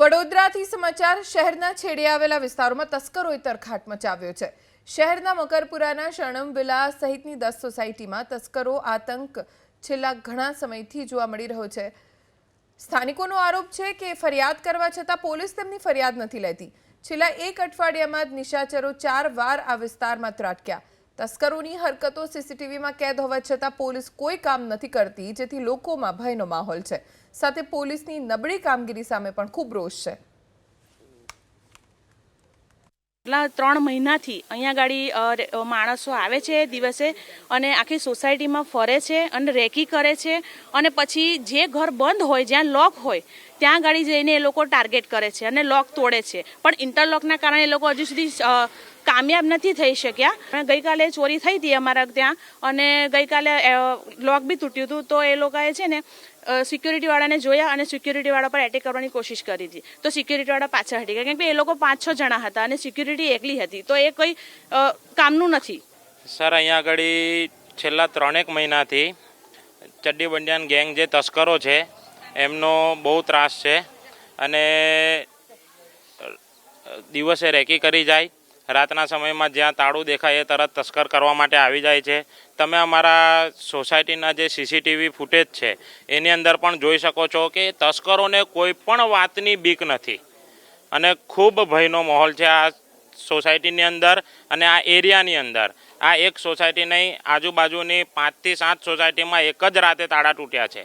વડોદરાથી સમાચાર, શહેરના છેડે આવેલા વિસ્તારોમાં તસ્કરોએ તરખાટ મચાવ્યો છે. શહેરના મકરપુરાના શરણમ વિલા સહિતની દસ સોસાયટીમાં તસ્કરો, આતંક છેલ્લા ઘણા સમયથી જોવા મળી રહ્યો છે. સ્થાનિકોનો આરોપ છે કે ફરિયાદ કરવા છતાં પોલીસ તેમની ફરિયાદ નથી લેતી. છેલ્લા એક અઠવાડિયામાં જ નિશાચરો ચાર વાર આ વિસ્તારમાં ત્રાટક્યા. તસ્કરોની હરકતો સીસીટીવીમાં કેદ હોવા છતાં પોલીસ કોઈ કામ નથી કરતી, જેથી લોકોમાં ભયનો માહોલ છે. સાથે પોલીસની નબળી કામગીરી સામે પણ ખૂબ રોષ છે. કેટલા ત્રણ મહિનાથી અહીંયા ગાડી માણસો આવે છે દિવસે અને આખી સોસાયટીમાં ફરે છે અને રેકી કરે છે અને પછી જે ઘર બંધ હોય, જ્યાં લોક હોય ત્યાં ગાડી જઈને એ લોકો ટાર્ગેટ કરે છે અને લોક તોડે છે. પણ ઇન્ટરલોકના કારણે એ લોકો હજુ સુધી કામયાબ નથી થઈ શક્યા. ગઈકાલે ચોરી થઈ હતી અમારા ત્યાં અને ગઈકાલે લોક બી તૂટ્યું હતું. તો એ લોકોએ છે ને સિક્યુરિટી વાળાને જોયા અને સિક્યુરિટી વાળા પર એટેક કરવાની કોશિશ કરી હતી. તો સિક્યુરિટી વાળા પાછળ હટી ગયા. કેમ કે એ લોકો પાંચ છ જણા હતા અને સિક્યુરિટી એકલી હતી. તો એ કોઈ કામનું નથી. સર, અહીંયા આગળ છેલ્લા ત્રણેક મહિનાથી ચડ્ડી બંડિયાન ગેંગ જે તસ્કરો છે એમનો બહુ ત્રાસ છે અને દિવસે રેકી કરી જાય. રાતના સમયમાં જ્યાં તાળું દેખાય એ તરત તસ્કર કરવા માટે આવી જાય છે. તમે અમારા સોસાયટીના જે સીસીટીવી ફૂટેજ છે, એની અંદર પણ જોઈ શકો છો કે તસ્કરોને કોઈ પણ વાતની બીક નથી. અને ખૂબ ભયનો માહોલ છે આ સોસાયટીની અંદર અને આ એરિયાની અંદર. આ એક સોસાયટી નહીં, આજુબાજુની પાંચથી સાત સોસાયટીમાં એક જ રાતે તાળા તૂટ્યા છે.